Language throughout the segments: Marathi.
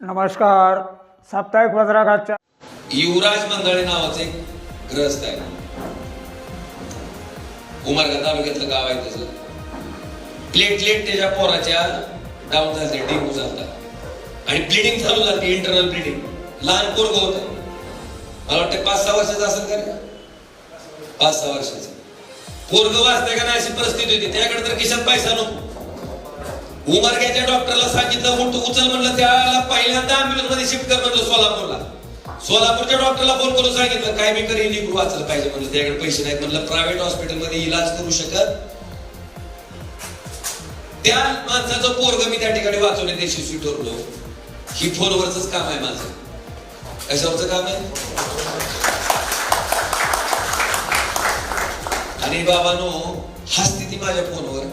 नमस्कार. साप्ताहिक पत्रकाच्या युवराज मंगळे नावाचे एक ग्रस्त आहे उमरगा तालुक्यातलं गाव आहे त्याचं. प्लेटलेट त्याच्या पोराच्या डाऊन झाले डेंगू झालता. आणि ब्लिडिंग चालू झाली इंटरनल ब्लिडिंग लहान पोरग होत. मला वाटतं पाच सहा वर्षाचं असेल का पाच सहा वर्षाचं. पोरग वाचतंय का नाही अशी परिस्थिती होती. त्याकडे तर किशन पैसा नको. उमरग्याच्या डॉक्टरला सांगितलं उठ उचल म्हणलं त्याला पहिल्यांदा अँब्युलन्समध्ये शिफ्ट कर म्हणलं सोलापूरला. सोलापूरच्या डॉक्टरला फोन करून सांगितलं काय मी करी निघू वाचलं पाहिजे म्हणलं त्याकडे पैसे नाहीत म्हणलं प्रायव्हेट हॉस्पिटलमध्ये इलाज करू शकत. त्या माणसाचं पोरग मी त्या ठिकाणी वाचवण्यात यशस्वी ठरलो. ही फोनवरच काम आहे माझं. कशावरच काम आहे? आणि बाबानो हसती ती माझ्या फोनवर.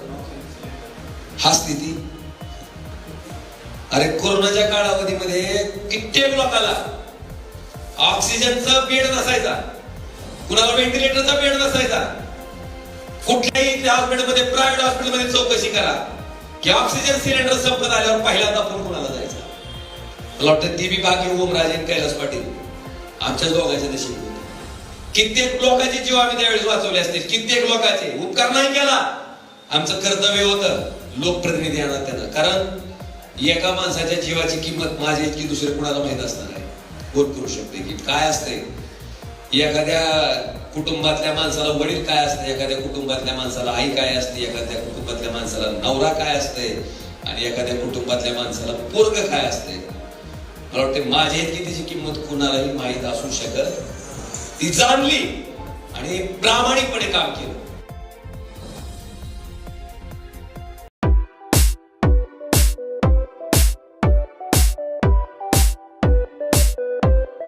हा स्थिती. अरे कोरोनाच्या कालावधीमध्ये कित्येक लोकांना ऑक्सिजनचा बेड नसायचा. कुणाला व्हेंटिलेटरचा बेड नसायचा. कुठल्याही हॉस्पिटलमध्ये प्रायव्हेट हॉस्पिटलमध्ये चौकशी करा. की ऑक्सिजन सिलेंडर संपत आल्यावर पहिल्यांदा फोन कुणाला जायचा? मला वाटतं ती बी बाकी ओमराजे कैलास पाटील आमच्याच दोघांच्या नशीब कित्येक लोकांचे जीव आम्ही त्यावेळेस वाचवले असतील. कित्येक लोकांचे. उपकार नाही केला. आमचं कर्तव्य होतं. लोकप्रतिनिधी आणा त्यांना. कारण एका माणसाच्या जीवाची किंमत माझी इतकी दुसरे कुणाला माहीत असणार आहे कोण करू शकते? की काय असते? एखाद्या कुटुंबातल्या माणसाला वडील काय असते? एखाद्या कुटुंबातल्या माणसाला आई काय असते? एखाद्या कुटुंबातल्या माणसाला नवरा काय असते? आणि एखाद्या कुटुंबातल्या माणसाला पोरग काय असते? मला वाटते माझ्या इतकी तिची किंमत कुणालाही माहीत असू शकत ती जाणली आणि प्रामाणिकपणे काम केलं.